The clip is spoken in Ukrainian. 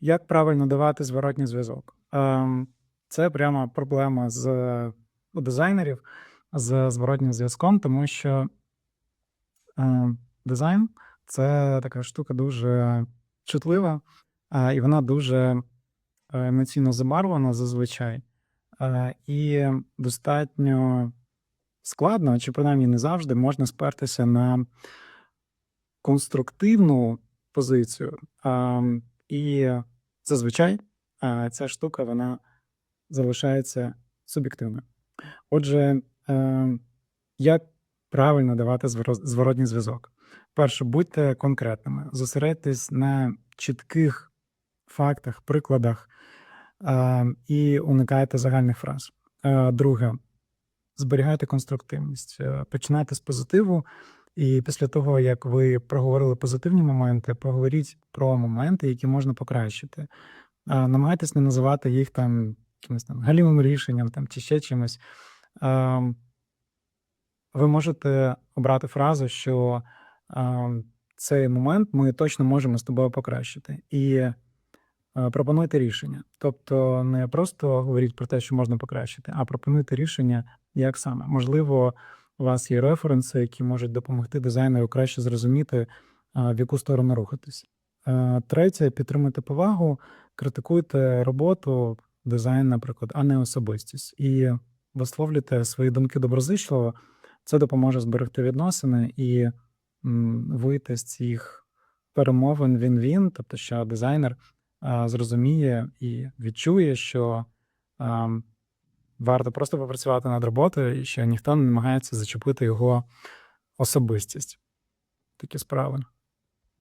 Як правильно давати зворотній зв'язок? Ем, це прямо проблема з у дизайнерів з зворотнім зв'язком, тому що е, дизайн це така штука дуже чутлива, і вона дуже е, емоційно забарвлена зазвичай. Е, і достатньо складно, чи принаймні не завжди можна спертися на конструктивну позицію. І зазвичай ця штука вона залишається суб'єктивною. Отже, е, як правильно давати зворо- зворотній зв'язок? Перше, будьте конкретними, зосередьтесь на чітких фактах, прикладах е, і уникайте загальних фраз. Е, друге, зберігайте конструктивність. Е, Починайте з позитиву, і після того, як ви проговорили позитивні моменти, поговоріть про моменти, які можна покращити. Намагайтесь не називати їх там якимось там галімим рішенням там, чи ще чимось. Ви можете обрати фразу, що цей момент ми точно можемо з тобою покращити. І е, пропонуйте рішення. Тобто не просто говоріть про те, що можна покращити, а пропонуйте рішення, як саме. Можливо, у вас є референси, які можуть допомогти дизайнеру краще зрозуміти, в яку сторону рухатись. Третє, підтримуйте повагу, критикуйте роботу, дизайн, наприклад, а не особистість. І висловлюйте свої думки доброзичливо. Це допоможе зберегти відносини і вийти з цих перемовин він-він, тобто, що дизайнер зрозуміє і відчує, що варто просто попрацювати над роботою, і що ніхто не намагається зачепити його особистість. Такі справи.